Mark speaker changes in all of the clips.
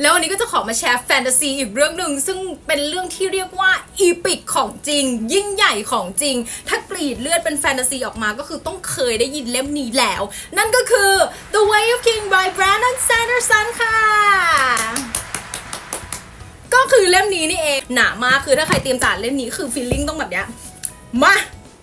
Speaker 1: แล้ววันนี้ก็จะขอมาแชร์แฟนตาซีอีกเรื่องหนึ่งซึ่งเป็นเรื่องที่เรียกว่าอีปิกของจริง ยิ่งใหญ่ของจริง ถ้ากรีดเลือดเป็นแฟนตาซีออกมาก็คือต้องเคยได้ยินเล่มนี้แล้ว นั่นก็คือ The Way of King by Brandon Sanderson ค่ะก็คือเล่มนี้นี่เองหนามากคือถ้าใครเตรียมจานเล่มนี้คือฟีลลิ่งต้องแบบเนี้ยมา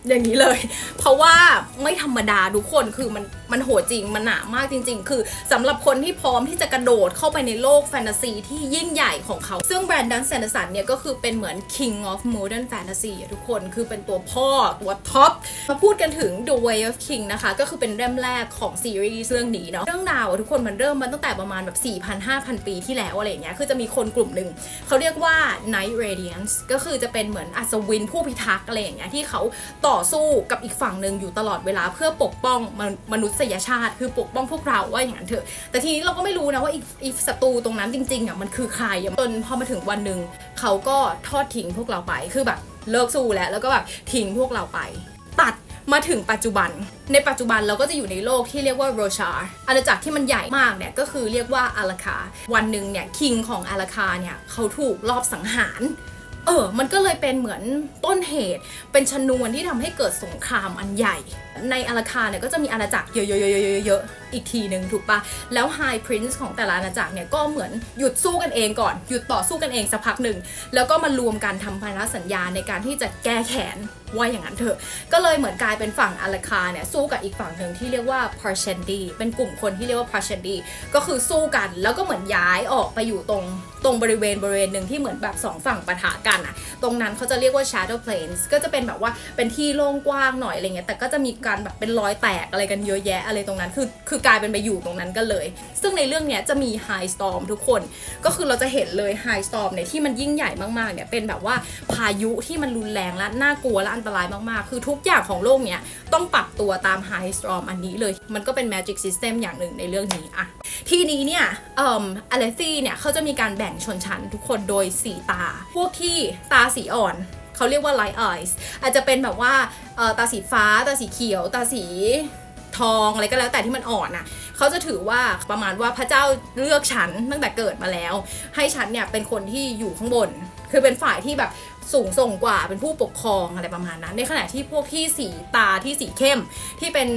Speaker 1: อย่างนี้เลย เพราะว่าไม่ธรรมดาทุกคนคือมันมันโหดจริงมันหนามากจริง ๆ คือสำหรับคนที่พร้อมที่จะกระโดดเข้าไปในโลกแฟนตาซีที่ยิ่งใหญ่ของเขา ซึ่งแบรนด์ดันแซนด์สันเนี่ยก็คือเป็นเหมือน king of modern fantasy อะทุกคนคือเป็นตัวพ่อตัวท็อปมาพูดกันถึง The Way of King นะคะ ก็คือเป็นเล่มแรกของซีรีส์เรื่องนี้เนาะเรื่องราวอะทุกคนมันเริ่มมาตั้งแต่ประมาณแบบ4,000-5,000 ปีที่แล้วอะไรอย่างเงี้ยคือจะมีคนกลุ่มหนึ่งเขาเรียกว่า Night Radiance ก็คือจะเป็นเหมือนอัศวินผู้พิทักษ์อะไรอย่างเงี้ยที่เขาต่อสู้กับอีกฝั่งหนึ่งอยู่ตลอดเวลาเพื่อปกป้องมนมนุษยชาติ คือปกป้องพวกเราว่าอย่างนั้นเถอะ แต่ทีนี้เราก็ไม่รู้นะว่าอีศัตรูตรงนั้นจริงๆอะมันคือใครจนพอมาถึงวันหนึ่งเขาก็ทอดทิ้งพวกเราไปคือแบบเลิกสู้แล้วแล้วก็แบบทิ้งพวกเราไป ตัดมาถึงปัจจุบัน ในปัจจุบันเราก็จะอยู่ในโลกที่เรียกว่าโรชาร์อาณาจักรที่มันใหญ่มากเนี่ยก็คือเรียกว่าอาราคา วันหนึ่งเนี่ยคิงของอาราคาเนี่ยเขาถูกลอบสังหาร เออ มันก็เลยเป็นเหมือนต้นเหตุ เป็นชนวนที่ทำให้เกิดสงครามอันใหญ่ ในอาราคาเนี่ยก็จะมีอาณาจักรเยอะๆๆๆๆอีกทีหนึ่งถูกปะแล้วไฮพรินซ์ของแต่ละอาณาจักรเนี่ยก็เหมือนหยุดสู้กันเองก่อน หยุดต่อสู้กันเองสักพักหนึ่ง แล้วก็มารวมกันทำพันธสัญญาในการที่จะแก้แค้นว่าอย่างนั้นเถอะ ก็เลยเหมือนกลายเป็นฝั่งอาราคาเนี่ยสู้กับอีกฝั่งหนึ่งที่เรียกว่า p a r s h a n d y เป็นกลุ่มคนที่เรียกว่า p a r s h a n d y ก็คือสู้กันแล้วก็เหมือนย้ายออกไปอยู่ตรงตรงบริเวณบริเวณหนึ่งที่เหมือนแบบสองฝั่งปะทะกันอะตรงนั้นเขาจะเรียกว่า shadow plains ก็จะเป็นแบบว่าเป็นที่โล่งกว้างหน่อยอะไรเงี้ยแต่ก็จะมีการแบบเป็นรอยแตกอะไรกันเยอะแยะอะไรตรงนั้น คือคือกลายเป็นไปอยู่ตรงนั้นกันเลย ซึ่งในเรื่องเนี้ยจะมี high storm ทุกคน ก็คือเราจะเห็นเลย high storm เนี่ยที่มันยิ่งใหญ่มากๆเนี่ยเป็นแบบว่าพายุที่มันรุนแรงและน่ากลัวและอันตรายมากๆ คือทุกอย่างของโลกเนี้ยต้องปรับตัวตาม high storm อันนี้เลย มันก็เป็น magic system อย่างหนึ่งในเรื่องนี้อะทีนี้เนี่ยเอ่ออเลซี่เนี่ยเขาจะมีการแบ่งชนชั้นทุกคนโดยสีตา พวกที่ตาสีอ่อน เขาเรียกว่า light eyes อาจจะเป็นแบบว่าตาสีฟ้า ตาสีเขียว ตาสีทองอะไรก็แล้วแต่ที่มันอ่อนน่ะเขาจะถือว่าประมาณว่าพระเจ้าเลือกฉันตั้งแต่เกิดมาแล้ว ให้ฉันเนี่ยเป็นคนที่อยู่ข้างบน คือเป็นฝ่ายที่แบบสูงส่งกว่าเป็นผู้ปกครองอะไรประมาณนั้น ในขณะที่พวกที่สีตาที่สีเข้ม ที่เป็น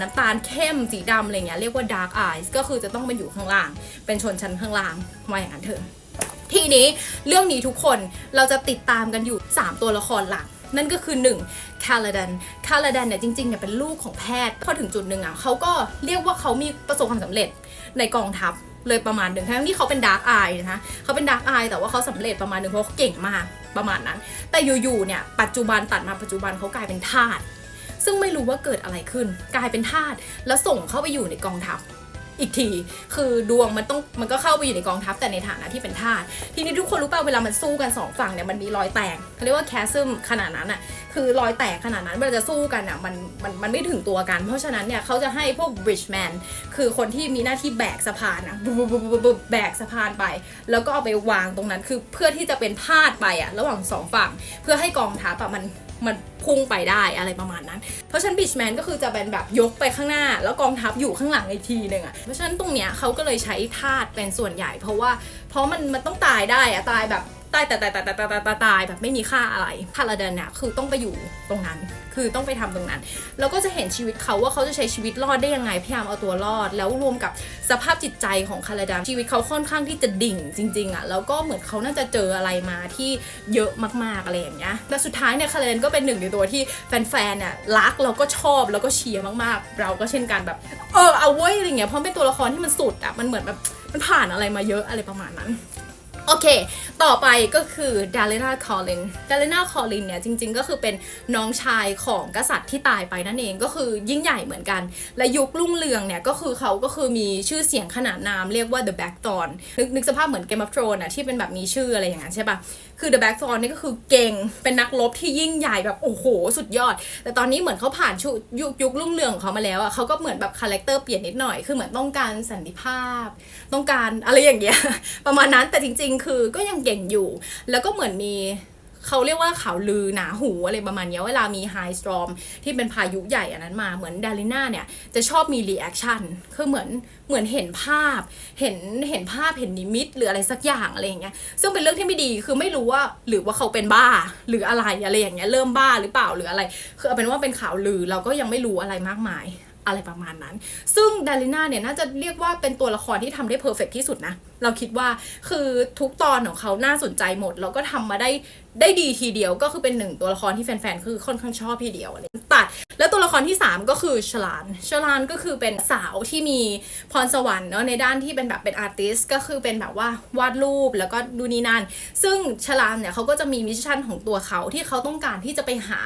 Speaker 1: น้ำตาลเข้มสีดำอะไรเงี้ยเรียกว่า dark eyes ก็คือจะต้องมาอยู่ข้างล่าง เป็นชนชั้นข้างล่างว่าอย่างนั้นเถอะ ทีนี้เรื่องนี้ทุกคนเราจะติดตามกันอยู่ 3 ตัวละครหลัก นั่นก็คือ 1. คาราดันคาราดันเนี่ยจริงๆเนี่ยเป็นลูกของแพทย์พอถึงจุดหนึ่งอะเขาก็เรียกว่าเขามีประสบความสำเร็จในกองทัพเลยประมาณหนึ่งทั้งที่เขาเป็นดาร์กอายนะคะเขาเป็นดาร์กอายแต่ว่าเขาสำเร็จประมาณหนึ่งเพราะเขาเก่งมากประมาณนั้น แต่อยู่ๆเนี่ยปัจจุบันตัดมาปัจจุบันเขากลายเป็นทาสซึ่งไม่รู้ว่าเกิดอะไรขึ้น กลายเป็นทาสแล้วส่งเข้าไปอยู่ในกองทัพ อีกที คือดวงมันต้องมันก็เข้าไปอยู่ในกองทัพแต่ในฐานะที่เป็นทาสทีนี้ทุกคนรู้ป่ะเวลามันสู้กันสองฝั่งเนี่ยมันมีรอยแตกเขาเรียกว่าแคสซึมขนาดนั้นอะคือรอยแตกขนาดนั้นเวลาจะสู้กันอะมันมันมันไม่ถึงตัวกัน เพราะฉะนั้นเนี่ยเขาจะให้พวก bridgeman คือคนที่มีหน้าที่แบกสะพานอะบุบบุบบุบบุบแบกสะพานไป แล้วก็เอาไปวางตรงนั้น คือเพื่อที่จะเป็นพาดไปอะระหว่างสองฝั่งเพื่อให้กองทัพอะมัน มันพุ่งไปได้อะไรประมาณนั้น เพราะฉะนั้นบิชแมนก็คือจะเป็นแบบยกไปข้างหน้า แล้วกองทัพอยู่ข้างหลังอีกทีหนึ่งอะเพราะฉะนั้นตรงเนี้ยเขาก็เลยใช้ธาตุเป็นส่วนใหญ่ เพราะว่าเพราะมันมันต้องตายได้อะตายแบบ ตายแต่แต่แต่ต่แต่แต่ตายแบบไม่มีค่าอะไรพาราเดนเนี่ยคือต้องไปอยู่ตรงนั้น คือต้องไปทำตรงนั้น แล้วก็จะเห็นชีวิตเขาว่าเขาจะใช้ชีวิตรอดได้ยังไงพยายามเอาตัวรอด แล้วรวมกับสภาพจิตใจของคาราดานชีวิตเขาค่อนข้างที่จะดิ่งจริงๆอะแล้วก็เหมือนเขาน่าจะเจออะไรมาที่เยอะมากๆอะไรอย่างเงี้ยแต่สุดท้ายเนี่ยคาราดนก็เป็นหนึ่งในตัวที่แฟนๆเนี่ยรักแล้วก็ชอบแล้วก็เชียร์มากๆ เราก็เช่นกันแบบเออเอาไว้ยอะไรเงี้ยเพราะเป็นตัวละครที่มันสุดอะมันเหมือนแบบมันผ่านอะไรมาเยอะอะไรประมาณนั้น โอเค ต่อไปก็คือดาเลนาคอลิน ดาเลนาคอลินเนี่ยจริง ๆ ก็คือเป็นน้องชายของกษัตริย์ที่ตายไปนั่นเองก็คือยิ่งใหญ่เหมือนกัน และยุครุ่งเรืองเนี่ยก็คือเขาก็คือมีชื่อเสียงขนาดนามเรียกว่า The Black Thorn นึกนึกสภาพเหมือน Game of Thrones อะที่เป็นแบบมีชื่ออะไรอย่างนั้นใช่ปะ คือ The Black Swan นี่ก็คือเก่ง เป็นนักรบที่ยิ่งใหญ่แบบโอ้โห สุดยอด แต่ตอนนี้เหมือนเขาผ่านชุยุคยุครุ่งเรืองของเขามาแล้วอะเขาก็เหมือนแบบคาแรคเตอร์เปลี่ยนนิดหน่อย คือเหมือนต้องการสันติภาพ ต้องการอะไรอย่างเงี้ย ประมาณนั้น แต่จริง ๆ คือก็ยังเก่งอยู่ แล้วก็เหมือนมี เขาเรียกว่าข่าวลือหนาหูอะไรประมาณนี้เวลามีไฮสตรอมที่เป็นพายุใหญ่อันนั้นมาเหมือนดาริน่าเนี่ยจะชอบมีรีแอคชั่นคือเหมือนเหมือนเห็นภาพ เห็นเห็นภาพเห็นนิมิตหรืออะไรสักอย่างอะไรอย่างเงี้ยซึ่งเป็นเรื่องที่ไม่ดีคือไม่รู้ว่าหรือว่าเขาเป็นบ้าหรืออะไรอะไรอย่างเงี้ยเริ่มบ้าหรือเปล่าหรืออะไร คือเอาเป็นว่าเป็นข่าวลือเราก็ยังไม่รู้อะไรมากมายอะไรประมาณนั้น ซึ่งดาริน่าเนี่ยน่าจะเรียกว่าเป็นตัวละครที่ทำได้เพอร์เฟกที่สุดนะ เราคิดว่าคือทุกตอนของเขาน่าสนใจหมด แล้วก็ทำมาได้ได้ดีทีเดียวก็คือเป็นหนึ่งตัวละครที่แฟนๆ คือค่อนข้างชอบทีเดียวอะไรตัด แล้วตัวละครที่ 3 ก็คือชลานชลานก็คือเป็นสาวที่มีพรสวรรค์เนาะในด้านที่เป็นแบบเป็นอาร์ติสก็คือเป็นแบบว่าวาดรูปแล้วก็ดูนี่นั่น ซึ่งชลานเนี่ยเขาก็จะมีมิชชั่นของตัวเขาที่เขาต้องการที่จะไปหา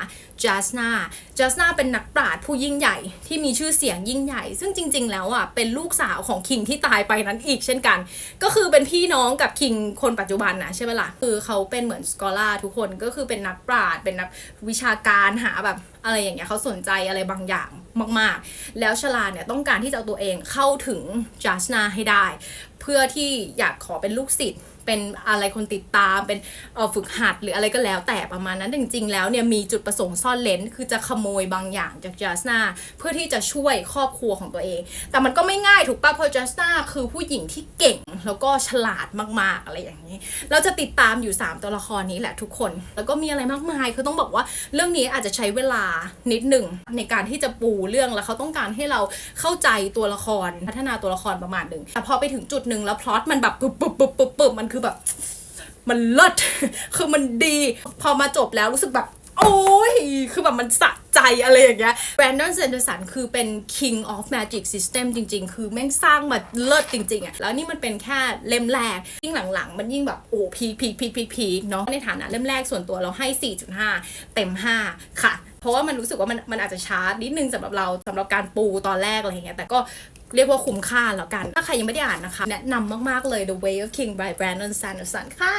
Speaker 1: จัสนาจัสนาเป็นนักปราชญ์ผู้ยิ่งใหญ่ที่มีชื่อเสียงยิ่งใหญ่ ซึ่งจริง ๆ แล้วอะเป็นลูกสาวของคิงที่ตายไปนั้นอีกเช่นกัน ก็็คือเป็นพี่น้องกับคิงคนปัจจุบันนะใช่ไหมล่ะคือเขาเป็นเหมือนสกอล่าทุกคนก็คือเป็นนักปราชญ์เป็นนักวิชาการหาแบบอะไรอย่างเงี้ยเขาสนใจอะไรบางอย่างมาก ๆ แล้วชลาเนี่ยต้องการที่จะเอาตัวเองเข้าถึงจัสนาให้ได้ เพื่อที่อยากขอเป็นลูกศิษย์ เป็นอะไรคนติดตาม เป็นฝึกหัดหรืออะไรก็แล้วแต่ประมาณนั้นจริง ๆ แล้วเนี่ยมีจุดประสงค์ซ่อนเลนคือจะขโมยบางอย่างจากจัสนาเพื่อที่จะช่วยครอบครัวของตัวเอง แต่มันก็ไม่ง่ายถูกปะเพราะจัสนาคือผู้หญิงที่เก่งแล้วก็ฉลาดมากๆอะไรอย่างนี้ เราจะติดตามอยู่ 3 ตัวละครนี้แหละทุกคน แล้วก็มีอะไรมากมายคือต้องบอกว่าเรื่องนี้อาจจะใช้เวลานิดหนึ่งในการที่จะปูเรื่องแล้วเขาต้องการให้เราเข้าใจตัวละครพัฒนาตัวละครประมาณหนึ่งแต่พอไปถึงจุดหนึ่งแล้วพล็อตมันแบบปึ๊บปึ๊บปึ๊บปึ๊บปึ๊บมันคืือแบบ มันเลิศคือมันดี พอมาจบแล้วรู้สึกแบบ โอ้ย คือแบบมันสะใจอะไรอย่างเงี้ยแบรนดอนเซนเดอร์สันคือเป็น king of magic system จริง ๆ คือแม่งสร้างมาเลิศจริงๆอะแล้วนี่มันเป็นแค่เล่มแรก ยิ่งหลังๆ มันยิ่งแบบ โอ้พีพีพีพีพีเนาะ ในฐานะเล่มแรกส่วนตัวเราให้ 4.5 เต็ม 5 ค่ะ เพราะว่ามันรู้สึกว่ามันมันอาจจะช้านิดนึงสำหรับเราสำหรับการปูตอนแรกอะไรเงี้ยแต่ก็เรียกว่าคุ้มค่าแล้วกัน ถ้าใครยังไม่ได้อ่านนะคะ แนะนำมาก ๆ เลย The Way of King by Brandon Sanderson ค่ะ